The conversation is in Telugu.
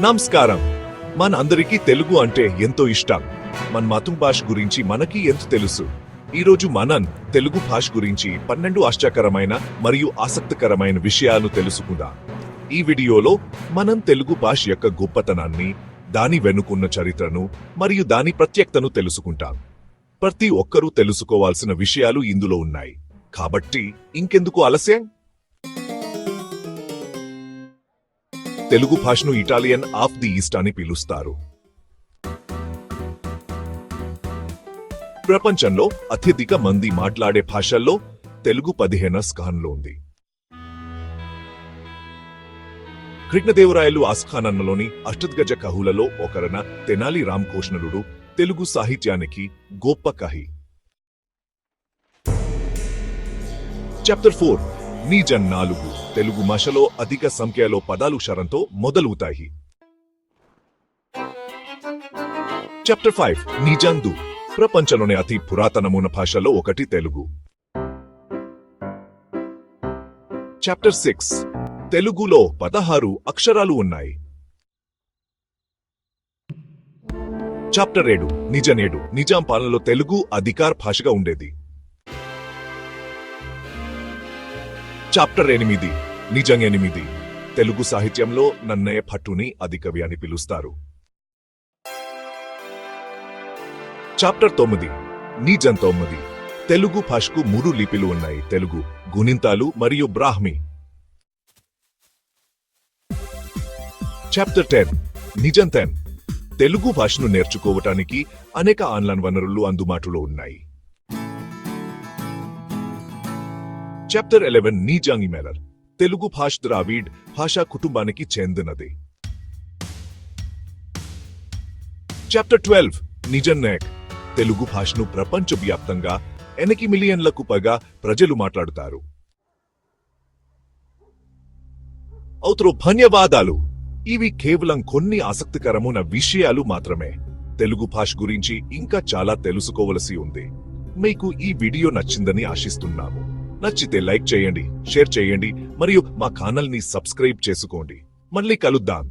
నమస్కారం. మన అందరికీ తెలుగు అంటే ఎంతో ఇష్టం. మన మాతృభాష గురించి మనకి ఎంత తెలుసు? ఈ రోజు మనం తెలుగు భాష గురించి పన్నెండు ఆశ్చర్యకరమైన మరియు ఆసక్తికరమైన విషయాలు తెలుసుకుందాం. ఈ వీడియోలో మనం తెలుగు భాష యొక్క గొప్పతనాన్ని దాని వెనుకున్న చరిత్రను మరియు దాని ప్రత్యేకతను తెలుసుకుంటాం. ప్రతి ఒక్కరూ తెలుసుకోవాల్సిన విషయాలు ఇందులో ఉన్నాయి. కాబట్టి ఇంకెందుకు ఆలస్యం? తెలుగు భాషను ఇటాలియన్ ఆఫ్ ది ఈస్ట్ అని పిలుస్తారు. ప్రపంచంలో అత్యధిక మంది మాట్లాడే భాషల్లో తెలుగు పదిహేన స్థానంలో ఉంది. కృష్ణదేవరాయలు ఆస్థానంలోని అష్టద్గజ కహులలో ఒకరన తెనాలి రామకృష్ణుడు తెలుగు సాహిత్యానికి గొప్ప కహి. చాప్టర్ ఫోర్ నీజన్ నాలుగు తెలుగు భాషలో అధిక సంఖ్యలో పదాలు క్షరంతో మొదలవుతాయి. చాప్టర్ ఫైవ్ నిజందు. ప్రపంచంలోని అతి పురాతనమైన భాషలో ఒకటి తెలుగు. చాప్టర్ సిక్స్ తెలుగులో పదహారు అక్షరాలు ఉన్నాయి. చాప్టర్ ఏడు నిజనేడు. నిజాం పాలనలో తెలుగు అధికార భాషగా ఉండేది. చాప్టర్ ఎనిమిది. నిజం ఎనిమిది. తెలుగు సాహిత్యంలో నన్నయ్య భట్టుని అధికవి అని పిలుస్తారు. చాప్టర్ తొమ్మిది. నిజం తొమ్మిది. తెలుగు భాషకు మూడు లిపిలు ఉన్నాయి. తెలుగు గుణింతాలు మరియు బ్రాహ్మి. చాప్టర్ టెన్ నిజం టెన్ తెలుగు భాషను నేర్చుకోవటానికి అనేక ఆన్లైన్ వనరులు అందుబాటులో ఉన్నాయి. చాప్టర్ ఎలెవెన్ నీజాంగి మేలర్ తెలుగు భాష ద్రావిడ్ భాషా కుటుంబానికి చెందినది చాప్టర్ ట్వెల్వ్ నిజన్ నాయక్ తెలుగు భాషను ప్రపంచవ్యాప్తంగా ఎనకి మిలియన్లకు పైగా ప్రజలు మాట్లాడుతారు అవుతరు ధన్యవాదాలు ఇవి కేవలం కొన్ని ఆసక్తికరమైన విషయాలు మాత్రమే తెలుగు భాష గురించి ఇంకా చాలా తెలుసుకోవలసి ఉంది మీకు ఈ వీడియో నచ్చిందని ఆశిస్తున్నాము నచ్చితే లైక్ చేయండి షేర్ చేయండి మరియు మా ఛానల్ని సబ్స్క్రైబ్ చేసుకోండి. మళ్ళీ కలుద్దాం.